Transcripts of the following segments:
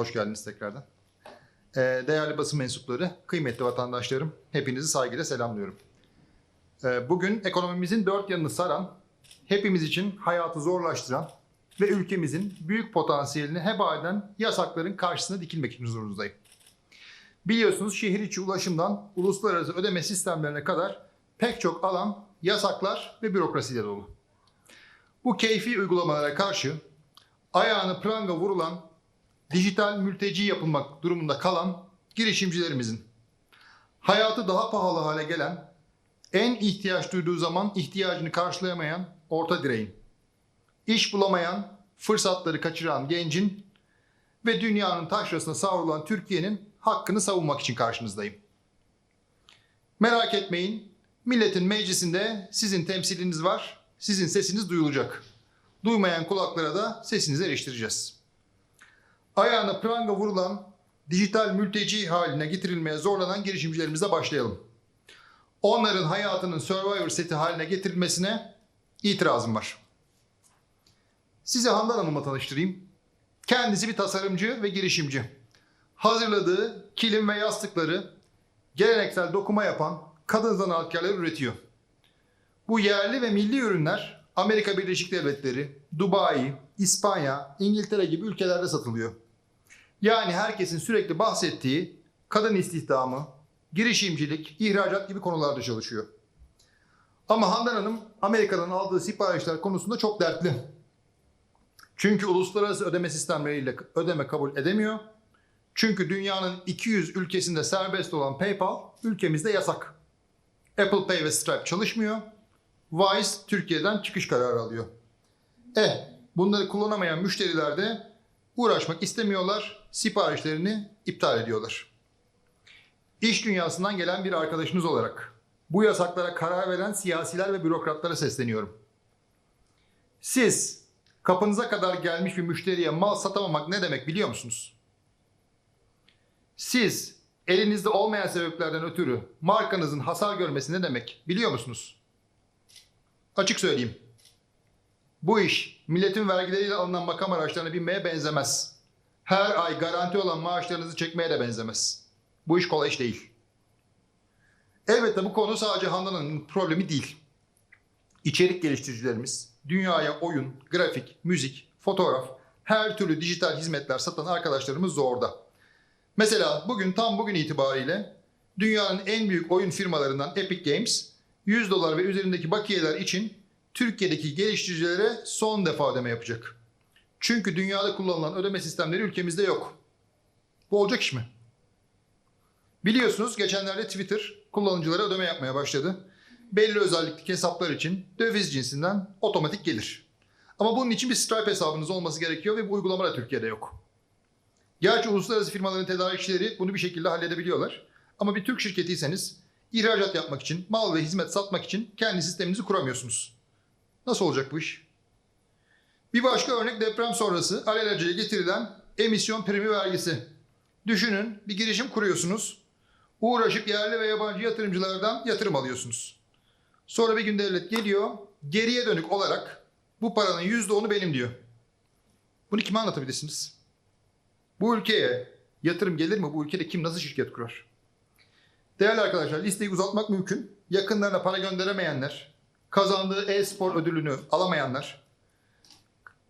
hoş geldiniz tekrardan. Ee, değerli basın mensupları, kıymetli vatandaşlarım, hepinizi saygıyla selamlıyorum. Ee, bugün ekonomimizin dört yanını saran, hepimiz için hayatı zorlaştıran ve ülkemizin büyük potansiyelini heba eden yasakların karşısına dikilmek için huzurunuzdayım. Biliyorsunuz şehir içi ulaşımdan uluslararası ödeme sistemlerine kadar pek çok alan yasaklar ve bürokrasiyle dolu. Bu keyfi uygulamalara karşı ayağını pranga vurulan, dijital mülteci yapılmak durumunda kalan girişimcilerimizin, hayatı daha pahalı hale gelen, en ihtiyaç duyduğu zaman ihtiyacını karşılayamayan orta direğin, iş bulamayan, fırsatları kaçıran gencin ve dünyanın taşrasına savrulan Türkiye'nin hakkını savunmak için karşınızdayım. Merak etmeyin, milletin meclisinde sizin temsiliniz var, sizin sesiniz duyulacak. Duymayan kulaklara da sesinizi eriştireceğiz. Ayağına pranga vurulan, dijital mülteci haline getirilmeye zorlanan girişimcilerimize başlayalım. Onların hayatının Survivor seti haline getirilmesine itirazım var. Size Handan Hanım'la tanıştırayım. Kendisi bir tasarımcı ve girişimci. Hazırladığı kilim ve yastıkları geleneksel dokuma yapan kadın zanaatkarları üretiyor. Bu yerli ve milli ürünler Amerika Birleşik Devletleri, Dubai, İspanya, İngiltere gibi ülkelerde satılıyor. Yani herkesin sürekli bahsettiği kadın istihdamı, girişimcilik, ihracat gibi konularda çalışıyor. Ama Handan Hanım Amerika'dan aldığı siparişler konusunda çok dertli. Çünkü uluslararası ödeme sistemleriyle ödeme kabul edemiyor. Çünkü dünyanın 200 ülkesinde serbest olan PayPal ülkemizde yasak. Apple Pay ve Stripe çalışmıyor. Wise Türkiye'den çıkış kararı alıyor. Eh, bunları kullanamayan müşteriler de uğraşmak istemiyorlar, siparişlerini iptal ediyorlar. İş dünyasından gelen bir arkadaşınız olarak bu yasaklara karar veren siyasiler ve bürokratlara sesleniyorum. Siz kapınıza kadar gelmiş bir müşteriye mal satamamak ne demek biliyor musunuz? Siz elinizde olmayan sebeplerden ötürü markanızın hasar görmesi ne demek biliyor musunuz? Açık söyleyeyim. Bu iş milletin vergileriyle alınan makam araçlarına binmeye benzemez. Her ay garanti olan maaşlarınızı çekmeye de benzemez. Bu iş kolay iş değil. Elbette bu konu sadece Handan'ın problemi değil. İçerik geliştiricilerimiz, dünyaya oyun, grafik, müzik, fotoğraf, her türlü dijital hizmetler satan arkadaşlarımız zorda. Mesela bugün tam bugün itibariyle dünyanın en büyük oyun firmalarından Epic Games 100 dolar ve üzerindeki bakiyeler için Türkiye'deki geliştiricilere son defa ödeme yapacak. Çünkü dünyada kullanılan ödeme sistemleri ülkemizde yok. Bu olacak iş mi? Biliyorsunuz geçenlerde Twitter kullanıcılara ödeme yapmaya başladı. Belli özellikli hesaplar için döviz cinsinden otomatik gelir. Ama bunun için bir Stripe hesabınız olması gerekiyor ve bu uygulama da Türkiye'de yok. Gerçi uluslararası firmaların tedarikçileri bunu bir şekilde halledebiliyorlar. Ama bir Türk şirketiyseniz ihracat yapmak için, mal ve hizmet satmak için kendi sisteminizi kuramıyorsunuz. Nasıl olacak bu iş? Bir başka örnek deprem sonrası alelacele getirilen emisyon primi vergisi. Düşünün bir girişim kuruyorsunuz. Uğraşıp yerli ve yabancı yatırımcılardan yatırım alıyorsunuz. Sonra bir gün devlet geliyor, geriye dönük olarak bu paranın yüzde onu benim diyor. Bunu kime anlatabilirsiniz? Bu ülkeye yatırım gelir mi? Bu ülkede kim nasıl şirket kurar? Değerli arkadaşlar listeyi uzatmak mümkün. Yakınlarına para gönderemeyenler, kazandığı e-spor ödülünü alamayanlar,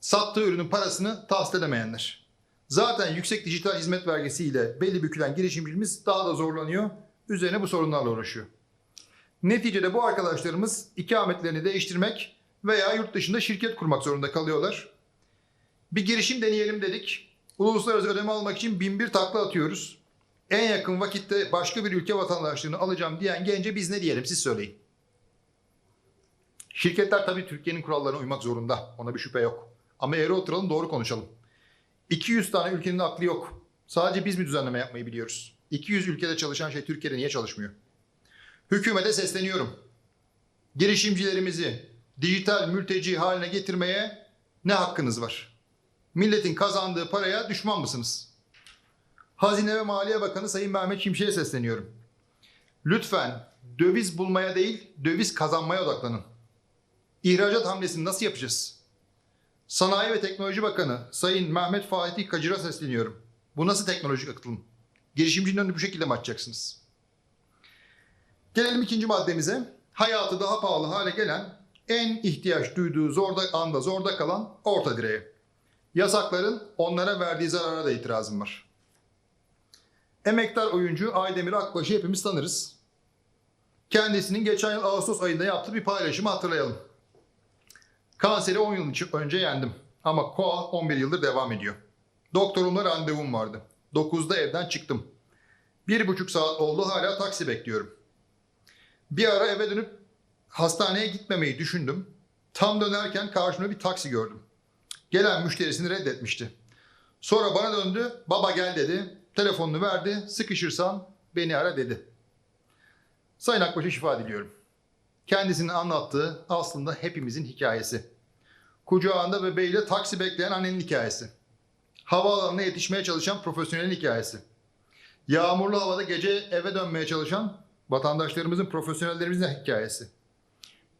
sattığı ürünün parasını tahsil edemeyenler. Zaten yüksek dijital hizmet vergisiyle belli bükülen girişimcimiz daha da zorlanıyor. Üzerine bu sorunlarla uğraşıyor. Neticede bu arkadaşlarımız ikametlerini değiştirmek veya yurt dışında şirket kurmak zorunda kalıyorlar. Bir girişim deneyelim dedik. Uluslararası ödeme almak için bin bir takla atıyoruz. En yakın vakitte başka bir ülke vatandaşlığını alacağım diyen gence biz ne diyelim siz söyleyin. Şirketler tabii Türkiye'nin kurallarına uymak zorunda. Ona bir şüphe yok. Ama eğri oturalım doğru konuşalım. 200 tane ülkenin aklı yok. Sadece biz mi düzenleme yapmayı biliyoruz? 200 ülkede çalışan şey Türkiye'de niye çalışmıyor? Hükümete sesleniyorum. Girişimcilerimizi dijital mülteci haline getirmeye ne hakkınız var? Milletin kazandığı paraya düşman mısınız? Hazine ve Maliye Bakanı Sayın Mehmet Şimşek'e sesleniyorum. Lütfen döviz bulmaya değil, döviz kazanmaya odaklanın. İhracat hamlesini nasıl yapacağız? Sanayi ve Teknoloji Bakanı Sayın Mehmet Fatih Kacır'a sesleniyorum. Bu nasıl teknolojik atılım? Girişimcinin önünü bu şekilde mi açacaksınız? Gelelim ikinci maddemize. Hayatı daha pahalı hale gelen, en ihtiyaç duyduğu zorda anda zorda kalan orta direğe. Yasakların onlara verdiği zarara da itirazım var. Emektar oyuncu Aydemir Akbaş'ı hepimiz tanırız. Kendisinin geçen yıl Ağustos ayında yaptığı bir paylaşımı hatırlayalım. Kanseri 10 yıl önce yendim. Ama koa 11 yıldır devam ediyor. Doktorumla randevum vardı. 9'da evden çıktım. Bir buçuk saat oldu hala taksi bekliyorum. Bir ara eve dönüp hastaneye gitmemeyi düşündüm. Tam dönerken karşımda bir taksi gördüm. Gelen müşterisini reddetmişti. Sonra bana döndü. Baba gel dedi. Telefonunu verdi. Sıkışırsan beni ara dedi. Sayın Akbaş'a şifa diliyorum. Kendisinin anlattığı aslında hepimizin hikayesi. Kucağında bebeğiyle taksi bekleyen annenin hikayesi. Havaalanına yetişmeye çalışan profesyonelin hikayesi. Yağmurlu havada gece eve dönmeye çalışan vatandaşlarımızın, profesyonellerimizin hikayesi.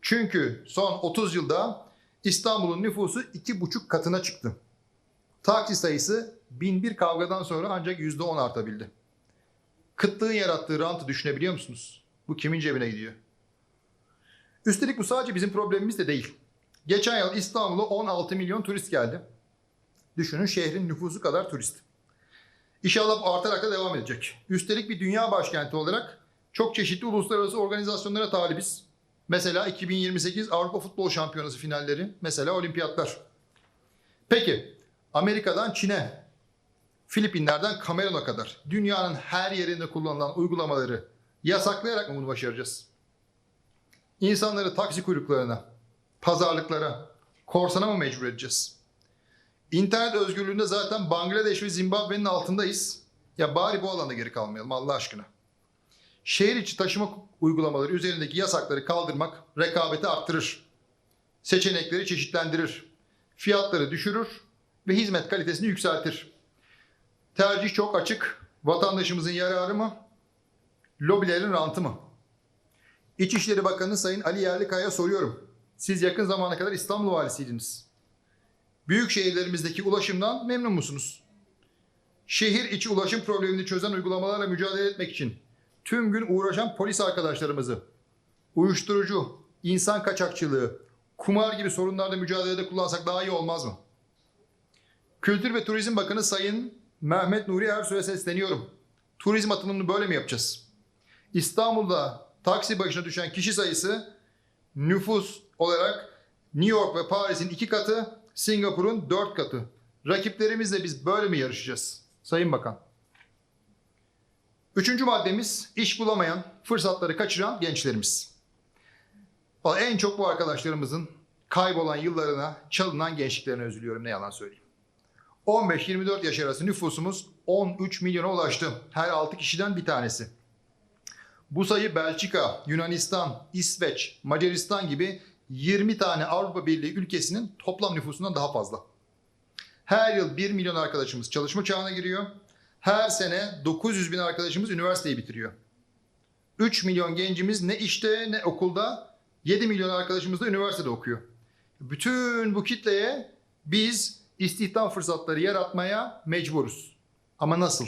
Çünkü son 30 yılda İstanbul'un nüfusu iki buçuk katına çıktı. Taksi sayısı bin bir kavgadan sonra ancak yüzde on artabildi. Kıtlığın yarattığı rantı düşünebiliyor musunuz? Bu kimin cebine gidiyor? Üstelik bu sadece bizim problemimiz de değil. Geçen yıl İstanbul'a 16 milyon turist geldi. Düşünün şehrin nüfusu kadar turist. İnşallah artarak da devam edecek. Üstelik bir dünya başkenti olarak çok çeşitli uluslararası organizasyonlara talibiz. Mesela 2028 Avrupa Futbol Şampiyonası finalleri, mesela olimpiyatlar. Peki Amerika'dan Çin'e, Filipinler'den Kamerun'a kadar dünyanın her yerinde kullanılan uygulamaları yasaklayarak mı bunu başaracağız? İnsanları taksi kuyruklarına, pazarlıklara, korsana mı mecbur edeceğiz? İnternet özgürlüğünde zaten Bangladeş ve Zimbabwe'nin altındayız. Ya bari bu alanda geri kalmayalım Allah aşkına. Şehir içi taşıma uygulamaları üzerindeki yasakları kaldırmak rekabeti arttırır. Seçenekleri çeşitlendirir. Fiyatları düşürür ve hizmet kalitesini yükseltir. Tercih çok açık. Vatandaşımızın yararı mı? Lobilerin rantı mı? İçişleri Bakanı Sayın Ali Yerlikaya'ya soruyorum. Siz yakın zamana kadar İstanbul valisiydiniz. Büyük şehirlerimizdeki ulaşımdan memnun musunuz? Şehir içi ulaşım problemini çözen uygulamalarla mücadele etmek için tüm gün uğraşan polis arkadaşlarımızı uyuşturucu, insan kaçakçılığı, kumar gibi sorunlarla mücadelede kullansak daha iyi olmaz mı? Kültür ve Turizm Bakanı Sayın Mehmet Nuri Ersoy'a sesleniyorum. Turizm atılımını böyle mi yapacağız? İstanbul'da taksi başına düşen kişi sayısı nüfus olarak New York ve Paris'in iki katı, Singapur'un dört katı. Rakiplerimizle biz böyle mi yarışacağız? Sayın Bakan. Üçüncü maddemiz iş bulamayan, fırsatları kaçıran gençlerimiz. En çok bu arkadaşlarımızın kaybolan yıllarına, çalınan gençliklerine üzülüyorum ne yalan söyleyeyim. 15-24 yaş arası nüfusumuz 13 milyona ulaştı. Her 6 kişiden bir tanesi. Bu sayı Belçika, Yunanistan, İsveç, Macaristan gibi 20 tane Avrupa Birliği ülkesinin toplam nüfusundan daha fazla. Her yıl 1 milyon arkadaşımız çalışma çağına giriyor. Her sene 900 bin arkadaşımız üniversiteyi bitiriyor. 3 milyon gencimiz ne işte ne okulda, 7 milyon arkadaşımız da üniversitede okuyor. Bütün bu kitleye biz istihdam fırsatları yaratmaya mecburuz. Ama nasıl?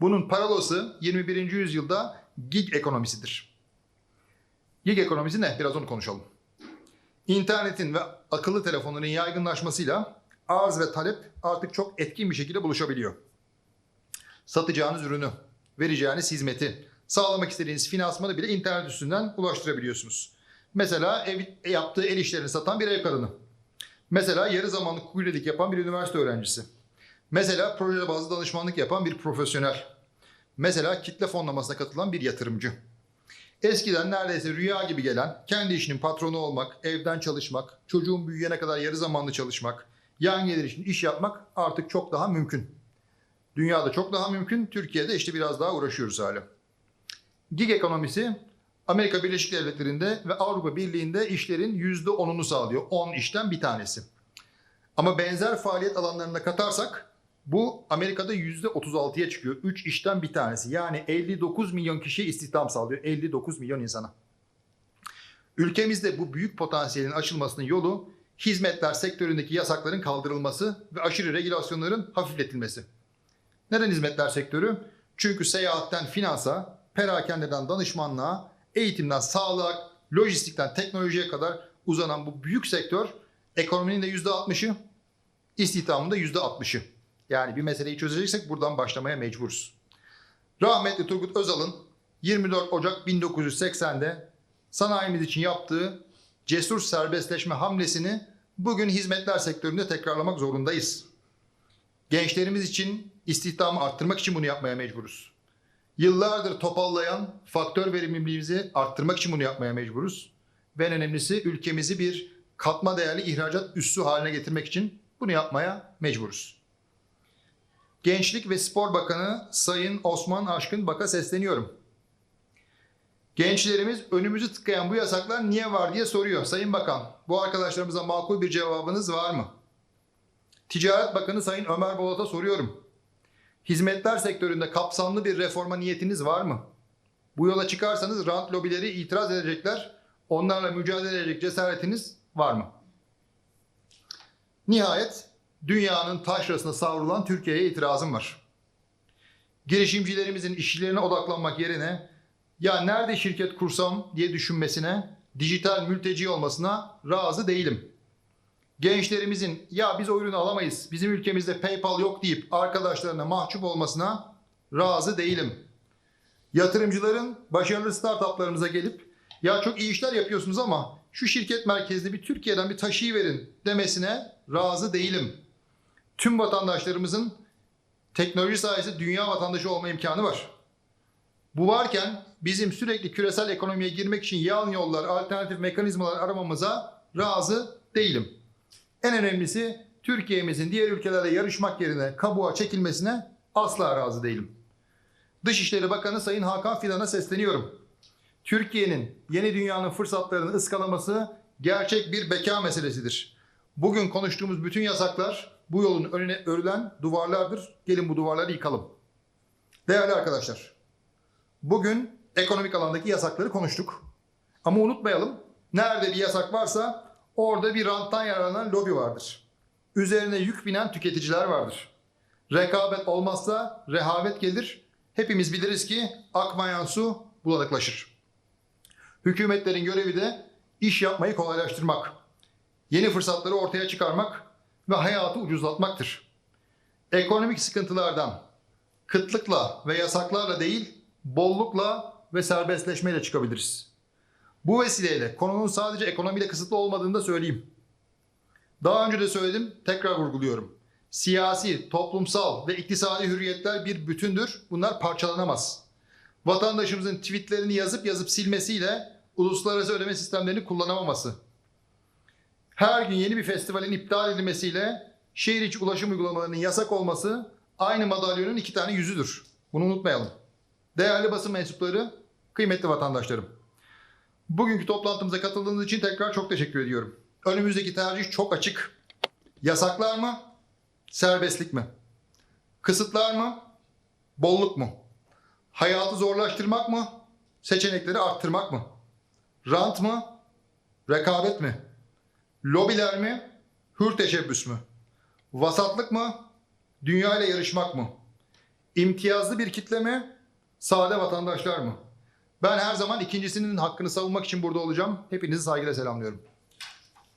Bunun paralosu 21. yüzyılda gig ekonomisidir. Gig ekonomisi ne? Biraz onu konuşalım. İnternetin ve akıllı telefonların yaygınlaşmasıyla arz ve talep artık çok etkin bir şekilde buluşabiliyor. Satacağınız ürünü, vereceğiniz hizmeti, sağlamak istediğiniz finansmanı bile internet üstünden ulaştırabiliyorsunuz. Mesela ev, yaptığı el işlerini satan bir ev kadını. Mesela yarı zamanlı kuryelik yapan bir üniversite öğrencisi. Mesela proje bazlı danışmanlık yapan bir profesyonel. Mesela kitle fonlamasına katılan bir yatırımcı. Eskiden neredeyse rüya gibi gelen kendi işinin patronu olmak, evden çalışmak, çocuğun büyüyene kadar yarı zamanlı çalışmak, yan gelir için iş yapmak artık çok daha mümkün. Dünyada çok daha mümkün, Türkiye'de işte biraz daha uğraşıyoruz hala. Gig ekonomisi Amerika Birleşik Devletleri'nde ve Avrupa Birliği'nde işlerin %10'unu sağlıyor. 10 işten bir tanesi. Ama benzer faaliyet alanlarına katarsak bu Amerika'da %36'ya çıkıyor. 3 işten bir tanesi. Yani 59 milyon kişiye istihdam sağlıyor. 59 milyon insana. Ülkemizde bu büyük potansiyelin açılmasının yolu hizmetler sektöründeki yasakların kaldırılması ve aşırı regülasyonların hafifletilmesi. Neden hizmetler sektörü? Çünkü seyahatten finansa, perakendeden danışmanlığa, eğitimden sağlığa, lojistikten teknolojiye kadar uzanan bu büyük sektör ekonominin de %60'ı, istihdamın da %60'ı. Yani bir meseleyi çözeceksek buradan başlamaya mecburuz. Rahmetli Turgut Özal'ın 24 Ocak 1980'de sanayimiz için yaptığı cesur serbestleşme hamlesini bugün hizmetler sektöründe tekrarlamak zorundayız. Gençlerimiz için istihdamı arttırmak için bunu yapmaya mecburuz. Yıllardır topallayan faktör verimliliğimizi arttırmak için bunu yapmaya mecburuz. Ve en önemlisi ülkemizi bir katma değerli ihracat üssü haline getirmek için bunu yapmaya mecburuz. Gençlik ve Spor Bakanı Sayın Osman Aşkın Bak'a sesleniyorum. Gençlerimiz önümüzü tıkayan bu yasaklar niye var diye soruyor. Sayın Bakan, bu arkadaşlarımıza makul bir cevabınız var mı? Ticaret Bakanı Sayın Ömer Bolat'a soruyorum. Hizmetler sektöründe kapsamlı bir reforma niyetiniz var mı? Bu yola çıkarsanız rant lobileri itiraz edecekler. Onlarla mücadele edecek cesaretiniz var mı? Nihayet dünyanın taşrasına savrulan Türkiye'ye itirazım var. Girişimcilerimizin işçilerine odaklanmak yerine ya nerede şirket kursam diye düşünmesine, dijital mülteci olmasına razı değilim. Gençlerimizin ya biz o ürünü alamayız, bizim ülkemizde PayPal yok deyip arkadaşlarına mahcup olmasına razı değilim. Yatırımcıların başarılı startuplarımıza gelip ya çok iyi işler yapıyorsunuz ama şu şirket merkezli bir Türkiye'den bir taşıyı verin demesine razı değilim. Tüm vatandaşlarımızın teknoloji sayesinde dünya vatandaşı olma imkanı var. Bu varken bizim sürekli küresel ekonomiye girmek için yan yollar, alternatif mekanizmalar aramamıza razı değilim. En önemlisi Türkiye'mizin diğer ülkelerle yarışmak yerine kabuğa çekilmesine asla razı değilim. Dışişleri Bakanı Sayın Hakan Fidan'a sesleniyorum. Türkiye'nin yeni dünyanın fırsatlarını ıskalaması gerçek bir beka meselesidir. Bugün konuştuğumuz bütün yasaklar bu yolun önüne örülen duvarlardır. Gelin bu duvarları yıkalım. Değerli arkadaşlar, bugün ekonomik alandaki yasakları konuştuk. Ama unutmayalım, nerede bir yasak varsa orada bir ranttan yararlanan lobi vardır. Üzerine yük binen tüketiciler vardır. Rekabet olmazsa rehavet gelir. Hepimiz biliriz ki akmayan su bulanıklaşır. Hükümetlerin görevi de iş yapmayı kolaylaştırmak, yeni fırsatları ortaya çıkarmak ve hayatı ucuzlatmaktır. Ekonomik sıkıntılardan kıtlıkla ve yasaklarla değil, bollukla ve serbestleşmeyle çıkabiliriz. Bu vesileyle konunun sadece ekonomiyle kısıtlı olmadığını da söyleyeyim. Daha önce de söyledim, tekrar vurguluyorum. Siyasi, toplumsal ve iktisadi hürriyetler bir bütündür. Bunlar parçalanamaz. Vatandaşımızın tweetlerini yazıp yazıp silmesiyle uluslararası ödeme sistemlerini kullanamaması. Her gün yeni bir festivalin iptal edilmesiyle şehir içi ulaşım uygulamalarının yasak olması aynı madalyonun iki tane yüzüdür. Bunu unutmayalım. Değerli basın mensupları, kıymetli vatandaşlarım. Bugünkü toplantımıza katıldığınız için tekrar çok teşekkür ediyorum. Önümüzdeki tercih çok açık. Yasaklar mı? Serbestlik mi? Kısıtlar mı? Bolluk mu? Hayatı zorlaştırmak mı? Seçenekleri arttırmak mı? Rant mı? Rekabet mi? Lobiler mi? Hür teşebbüs mü? Vasatlık mı? Dünya ile yarışmak mı? İmtiyazlı bir kitle mi? Sade vatandaşlar mı? Ben her zaman ikincisinin hakkını savunmak için burada olacağım. Hepinizi saygıyla selamlıyorum.